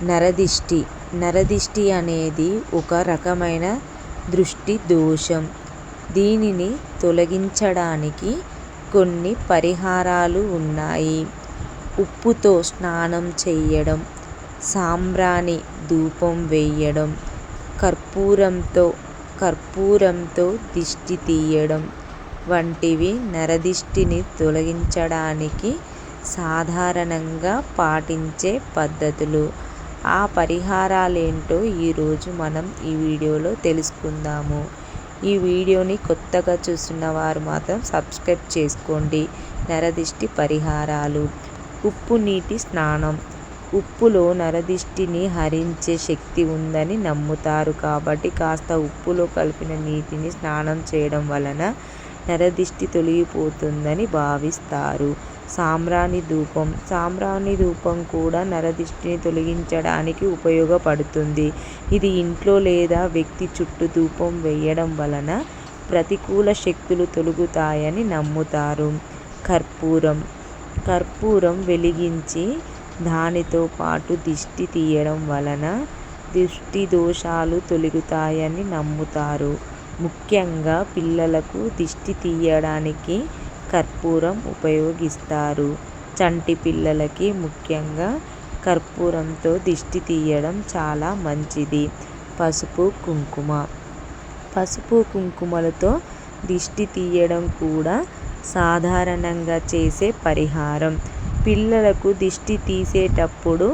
నరదిష్టి. నరదిష్టి అనేది ఒక రకమైన దృష్టి దోషం. దీనిని తొలగించడానికి కొన్ని పరిహారాలు ఉన్నాయి. ఉప్పుతో స్నానం చేయడం సాంబ్రాణి ధూపం వేయడం కర్పూరంతో కర్పూరంతో దిష్టి తీయడం వంటివి నరదిష్టిని తొలగించడానికి సాధారణంగా పాటించే పద్ధతులు. ఆ పరిహారాలేంటో ఈరోజు మనం ఈ వీడియోలో తెలుసుకుందాము. ఈ వీడియోని కొత్తగా చూస్తున్న వారు మాత్రం సబ్స్క్రైబ్ చేసుకోండి. నరదిష్టి పరిహారాలు. ఉప్పు నీటి స్నానం. ఉప్పులో నరదిష్టిని హరించే శక్తి ఉందని నమ్ముతారు కాబట్టి కాస్త ఉప్పులో కలిపిన నీటిని స్నానం చేయడం వలన నరదిష్టి తొలగిపోతుందని భావిస్తారు. సాంబ్రాణి ధూపం. సాంబ్రాణి ధూపం కూడా నరదిష్టిని తొలగించడానికి ఉపయోగపడుతుంది. ఇది ఇంట్లో లేదా వ్యక్తి చుట్టూ ధూపం వేయడం వలన ప్రతికూల శక్తులు తొలగుతాయని నమ్ముతారు. కర్పూరం. కర్పూరం వెలిగించి దానితో పాటు దిష్టి తీయడం వలన దిష్టి దోషాలు తొలగుతాయని నమ్ముతారు. ముఖ్యంగా పిల్లలకు దిష్టి తీయడానికి కర్పూరం ఉపయోగిస్తారు. చంటి పిల్లలకి ముఖ్యంగా కర్పూరంతో దిష్టి తీయడం చాలా మంచిది. పసుపు కుంకుమ. పసుపు కుంకుమలతో దిష్టి తీయడం కూడా సాధారణంగా చేసే పరిహారం. పిల్లలకు దిష్టి తీసేటప్పుడు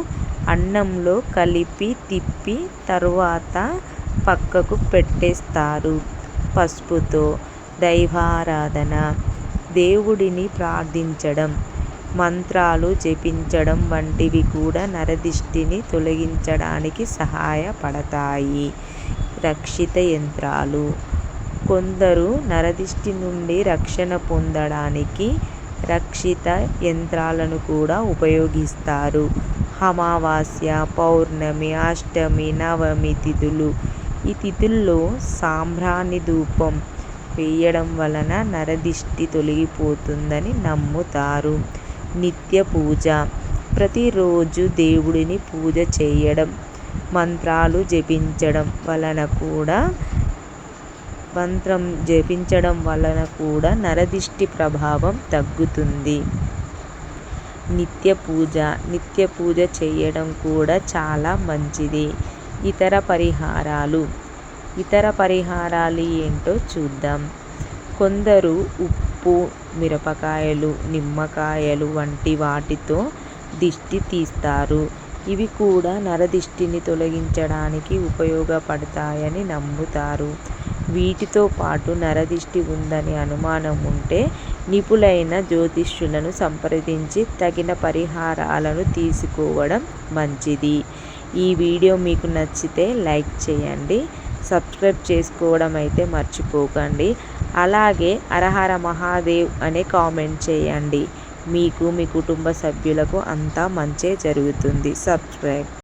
అన్నంలో కలిపి తిప్పి తరువాత పక్కకు పెట్టేస్తారు. పసుపుతో దైవారాధన. దేవుడిని ప్రార్థించడం మంత్రాలు జపించడం వంటివి కూడా నరదిష్టిని తొలగించడానికి సహాయపడతాయి. రక్షిత యంత్రాలు. కొందరు నరదిష్టి నుండి రక్షణ పొందడానికి రక్షిత యంత్రాలను కూడా ఉపయోగిస్తారు. అమావాస్య పౌర్ణమి అష్టమి నవమి తిథులు. ఈ తిథుల్లో సాంబ్రాణి ధూపం వేయడం వలన నరదిష్టి తొలగిపోతుందని నమ్ముతారు. నిత్య పూజ. ప్రతిరోజు దేవుడిని పూజ చేయడం మంత్రాలు జపించడం వలన కూడా మంత్రం జపించడం వలన కూడా నరదిష్టి ప్రభావం తగ్గుతుంది. నిత్య పూజ. నిత్య పూజ చేయడం కూడా చాలా మంచిది. ఇతర పరిహారాలు. ఇతర పరిహారాలు ఏంటో చూద్దాం. కొందరు ఉప్పు మిరపకాయలు నిమ్మకాయలు వంటి వాటితో దిష్టి తీస్తారు. ఇవి కూడా నరదిష్టిని తొలగించడానికి ఉపయోగపడతాయని నమ్ముతారు. వీటితో పాటు నరదిష్టి ఉందని అనుమానం ఉంటే నిపుణులైన జ్యోతిష్యులను సంప్రదించి తగిన పరిహారాలను తీసుకోవడం మంచిది. ఈ వీడియో మీకు నచ్చితే లైక్ చేయండి. సబ్స్క్రైబ్ చేసుకోవడం అయితే మర్చిపోకండి. అలాగే అరహర మహాదేవ్ అనే కామెంట్ చేయండి. మీకు మీ కుటుంబ సభ్యులకు అంతా మంచే జరుగుతుంది. సబ్స్క్రైబ్.